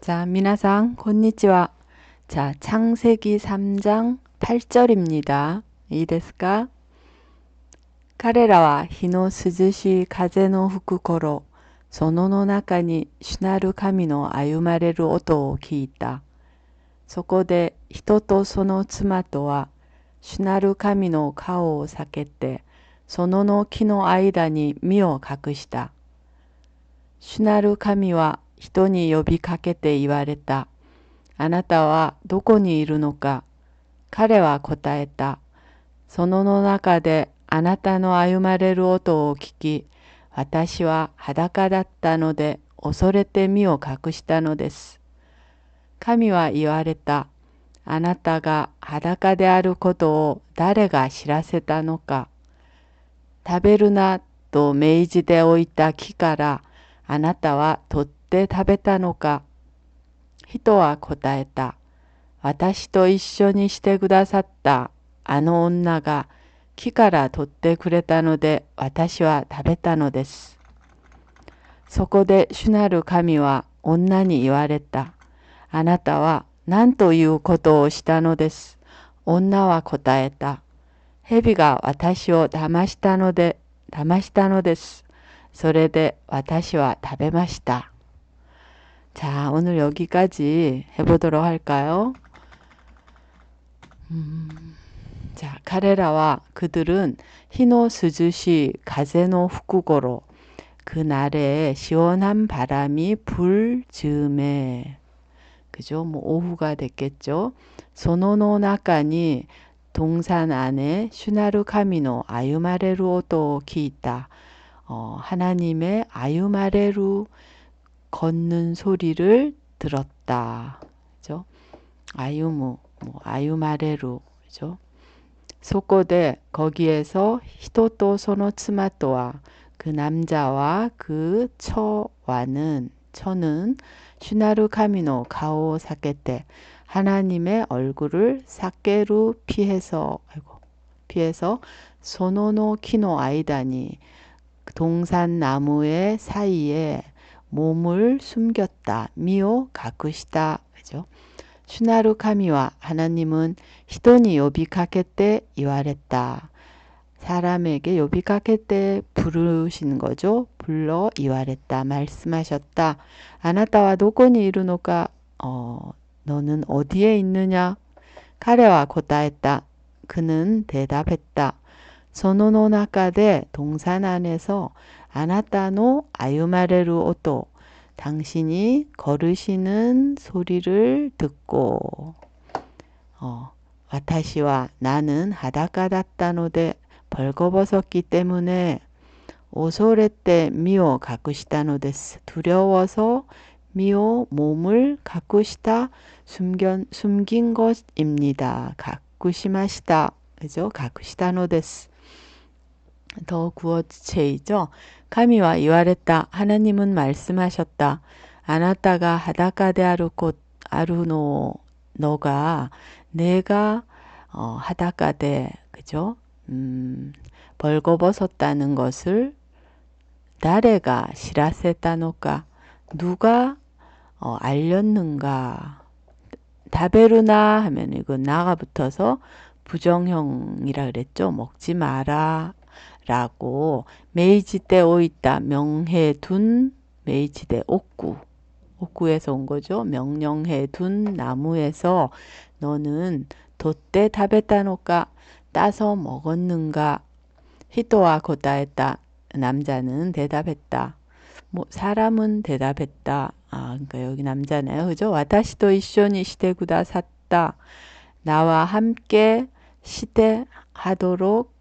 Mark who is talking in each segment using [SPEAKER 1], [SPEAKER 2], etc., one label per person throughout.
[SPEAKER 1] 자, 미나상, 곤니치와. 자, 창세기 3장 8절입니다. 이 데스까? 彼らは日の涼しい風の吹く頃、そのの中に主なる神の歩まれる音を聞いた。そこで人とその妻とは、主なる神の顔を避けて、そのの木の間に身を隠した。主なる神は 人に呼びかけて言われた。あなたはどこにいるのか彼は答えた。そのの中であなたの歩まれる音を聞き、私は裸だったので恐れて身を隠したのです。神は言われた。あなたが裸であることを誰が知らせたのか。食べるなと命じておいた木からあなたは取って食べたのか。人は答えた。私と一緒にしてくださったあの女が木から取ってくれたので私は食べたのです。そこで主なる神は女に言われた。あなたは何ということをしたのです？女は答えた。蛇が私を騙したので、騙したのです。それで私は食べました。 자, 오늘 여기까지 해보도록 할까요? 음. 자, 카레라와 그들은 히노 스즈시 가제노 후쿠고로 그날에 시원한 바람이 불 즈음에 그죠? 뭐 오후가 됐겠죠. 소노노 나카니 동산 안에 슈나루 카미노 아유마레루 오도 기있다. 어, 하나님의 아유마레루 걷는 소리를 들었다. 그죠? 아유무, 뭐 아유마레루, 그죠? 소꼬데 거기에서 히토토 소노츠마토와 그 남자와 그 처와는 처는 슈나루 카미노 가오 사케테 하나님의 얼굴을 사케루 피해서 아이고 피해서 소노노 키노 아이다니 동산 나무의 사이에 몸을 숨겼다. 미오 가쿠시다. 그죠? 슈나루 카미와 하나님은 히도니 요비카케 이와랬다. 사람에게 요비카케 부르시는 거죠. 불러 이와랬다. 말씀하셨다. 아나타와 노코니 이루노가 어, 너는 어디에 있느냐? 카레와 고다했다. 그는 대답했다. 소노노나카데 동산 안에서 아나타노 아유마레루 오토 당신이 걸으시는 소리를 듣고 어, 와타시와 나는 하다카다타노데 벌거벗었기 때문에 오소레때 미오 가쿠시다노데스 두려워서 미오 몸을 가쿠시다 숨긴, 숨긴 것입니다. 가쿠시마시다. 그죠? 가쿠시다노데스. 더 구어체이죠. 카미와 이와랬다. 하나님은 말씀하셨다. 아나타가 하다카데 아루꽃 아루노 너가 내가 어, 하다카데 그죠? 음, 벌거벗었다는 것을 나래가 시라세다노까 누가 어, 알렸는가 다베루나 하면 이거 나가 붙어서 부정형이라 그랬죠. 먹지 마라 라고 메이지 때 오있다 명해 둔 메이지 때 옥구 옥구에서 온 거죠. 명령해 둔 나무에서 너는 돛대 타베타노까 따서 먹었는가 히토와 고다했다. 남자는 대답했다. 뭐 사람은 대답했다. 아, 그러니까 여기 남자네요. 그죠? 와타시도 이쇼니 시대구다 샀다. 나와 함께 시대하도록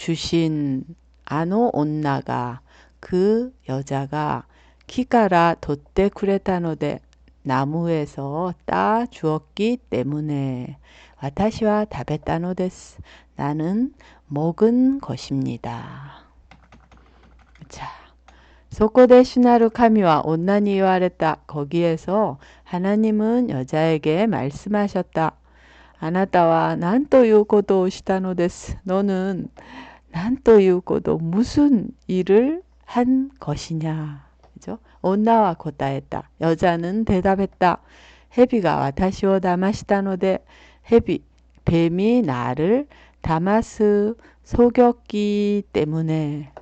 [SPEAKER 1] 주신 아노 온나가 그 여자가 키가라 돛대 쿠레타노데 나무에서 따 주었기 때문에 와타시와 다베타노데스 나는 먹은 것입니다. 자, 소코데 슈나루 카미와 온나니 요하랬다. 거기에서 하나님은 여자에게 말씀하셨다. 아나타와 난또 요고도 시다노데스. 너는 난또 이웃고도 무슨 일을 한 것이냐. 그죠? 온나와 고따했다. 여자는 대답했다. 헤비가 와타시오 다마시다노데 헤비 뱀이 나를 다마스 속였기 때문에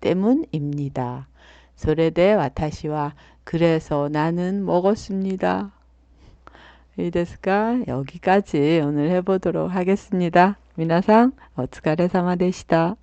[SPEAKER 1] 때문입니다. 소레데 와타시와 그래서 나는 먹었습니다. 이 데스가 여기까지 오늘 해보도록 하겠습니다. 미나상 어츠카레사마 되시다.